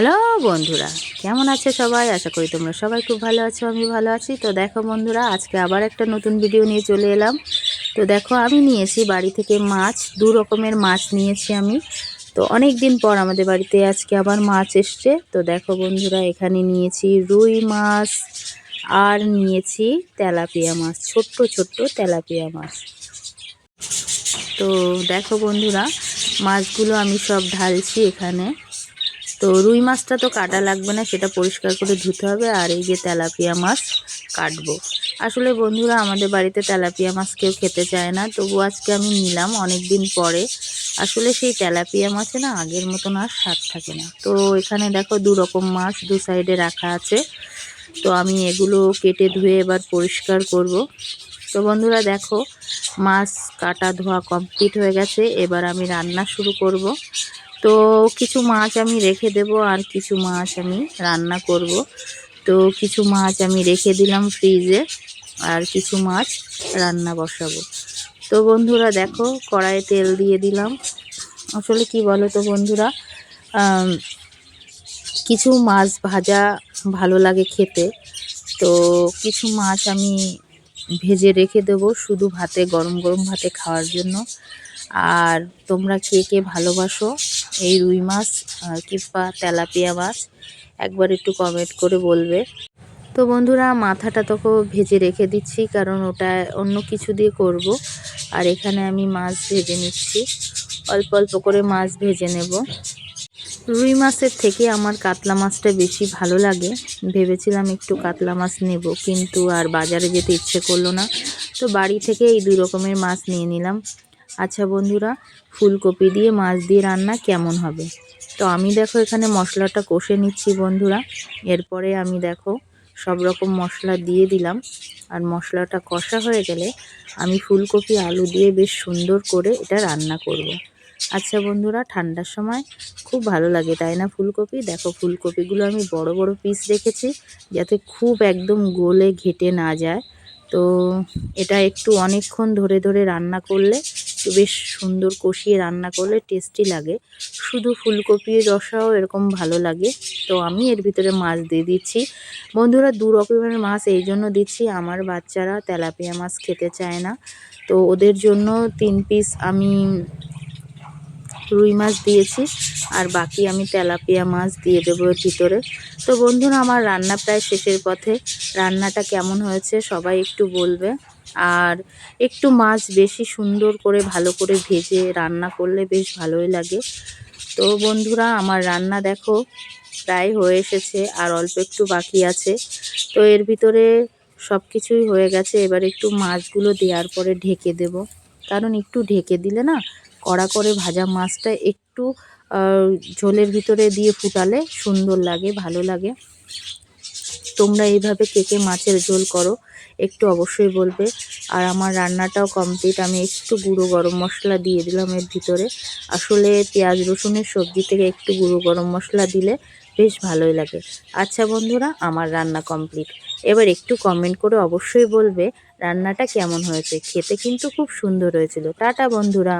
Hello বন্ধুরা, কেমন আছে সবাই? আশা করি তোমরা সবাই খুব ভালো আছো, আমি ভালো আছি। তো দেখো বন্ধুরা, আজকে আবার একটা নতুন ভিডিও নিয়ে চলে এলাম। তো দেখো, আমি নিয়েছি বাড়ি থেকে মাছ, দু রকমের মাছ নিয়েছি আমি। তো অনেক দিন পর আমাদের বাড়িতে আজকে আবার মাছ এসছে। তো দেখো বন্ধুরা, এখানে নিয়েছি রুই মাছ আর নিয়েছি তেলাপিয়া মাছ, ছোট্ট ছোট্ট তেলাপিয়া মাছ। তো দেখো বন্ধুরা, মাছগুলো আমি সব ঢালছি এখানে। তো রুই মাছটা তো কাটা লাগবে না, সেটা পরিষ্কার করে ধুতে হবে আর এই যে তেলাপিয়া মাছ কাটবো। আসলে বন্ধুরা, আমাদের বাড়িতে তেলাপিয়া মাছ কেউ খেতে চায় না, তবু আজকে আমি নিলাম অনেক দিন পরে। আসলে সেই তেলাপিয়া মাছে না আগের মতন আর স্বাদ থাকে না। তো এখানে দেখো দু রকম মাছ দু সাইডে রাখা আছে। তো আমি এগুলো কেটে ধুয়ে এবার পরিষ্কার করব। তো বন্ধুরা দেখো, মাছ কাটা ধোয়া কমপ্লিট হয়ে গেছে, এবার আমি রান্না শুরু করব। তো কিছু মাছ আমি রেখে দেব আর কিছু মাছ আমি রান্না করব। তো কিছু মাছ আমি রেখে দিলাম ফ্রিজে আর কিছু মাছ রান্না বসাবো। তো বন্ধুরা দেখো, কড়াইয়ে তেল দিয়ে দিলাম। আসলে কি বলো তো বন্ধুরা কিছু মাছ ভাজা ভালো লাগে খেতে। তো কিছু মাছ আমি ভেজে রেখে দেব শুধু ভাতে, গরম গরম ভাতে খাওয়ার জন্য। আর তোমরা কে কে ভালোবাসো এই রুই মাছ কিংবা তেলাপিয়া মাছ, একবার একটু কমেন্ট করে বলবে। তো বন্ধুরা, মাথাটা তোকে ভেজে রেখে দিচ্ছি, কারণ ওটা অন্য কিছু দিয়ে করব। আর এখানে আমি মাছ ভেজে নিচ্ছি। অল্প অল্প করে মাছ ভেজে নেব। রুই মাছের থেকে আমার কাতলা মাছটা বেশি ভালো লাগে। ভেবেছিলাম একটু কাতলা মাছ নেব, কিন্তু আর বাজারে যেতে ইচ্ছে করল না। তো বাড়ি থেকে এই দুই রকমের মাছ নিয়ে নিলাম। আচ্ছা বন্ধুরা, ফুলকপি দিয়ে মাছ দিয়ে রান্না কেমন হবে? তো আমি দেখো এখানে মশলাটা কষে নিচ্ছি বন্ধুরা। এরপরে আমি দেখো সব রকম মশলা দিয়ে দিলাম। আর মশলাটা কষা হয়ে গেলে আমি ফুলকপি, আলু দিয়ে বেশ সুন্দর করে এটা রান্না করব। আচ্ছা বন্ধুরা, ঠান্ডার সময় খুব ভালো লাগে, তাই না ফুলকপি? দেখো ফুলকপিগুলো আমি বড় বড় পিস রেখেছি যাতে খুব একদম গোলে ঘেটে না যায়। তো এটা একটু অনেকক্ষণ ধরে ধরে রান্না করলে একটু বেশ সুন্দর কষিয়ে রান্না করলে টেস্টি লাগে। শুধু ফুলকপির রসাও এরকম ভালো লাগে। তো আমি এর ভিতরে মাছ দিয়ে দিচ্ছি। বন্ধুরা, দু রকমের মাছ এই জন্য দিচ্ছি। আমার বাচ্চারা তেলাপিয়া মাছ খেতে চায় না। তো ওদের জন্য তিন পিস আমি রুই মাছ দিয়েছি, আর বাকি আমি তেলাপিয়া মাছ দিয়ে দেবো এর ভিতরে। তো বন্ধুরা, আমার রান্না প্রায় শেষের পথে। রান্নাটা কেমন হয়েছে সবাই একটু বলবে। আর একটু মাছ বেশি সুন্দর করে, ভালো করে ভেজে রান্না করলে বেশ ভালোই লাগে। তো বন্ধুরা, আমার রান্না দেখো প্রায় হয়ে এসেছে, আর অল্প একটু বাকি আছে। তো এর ভিতরে সব কিছুই হয়ে গেছে। এবার একটু মাছগুলো দেওয়ার পরে ঢেকে দেব। কারণ একটু ঢেকে দিলে না কড়া করে ভাজা মাছটা একটু ঝোলের ভিতরে দিয়ে ফুটালে সুন্দর লাগে, ভালো লাগে। তোমরা এইভাবে কেকে মাছের ঝোল করো, একটু অবশ্যই বলবে। আর আমার রান্নাটাও কমপ্লিট আমি একটু গুঁড়ো গরম মশলা দিয়ে দিলাম এর ভিতরে। আসলে পেঁয়াজ, রসুনের সবজি থেকে একটু গুঁড়ো গরম মশলা দিলে বেশ ভালোই লাগে। আচ্ছা বন্ধুরা, আমার রান্না কমপ্লিট এবার একটু কমেন্ট করে অবশ্যই বলবে রান্নাটা কেমন হয়েছে। খেতে কিন্তু খুব সুন্দর হয়েছিল। টাটা বন্ধুরা।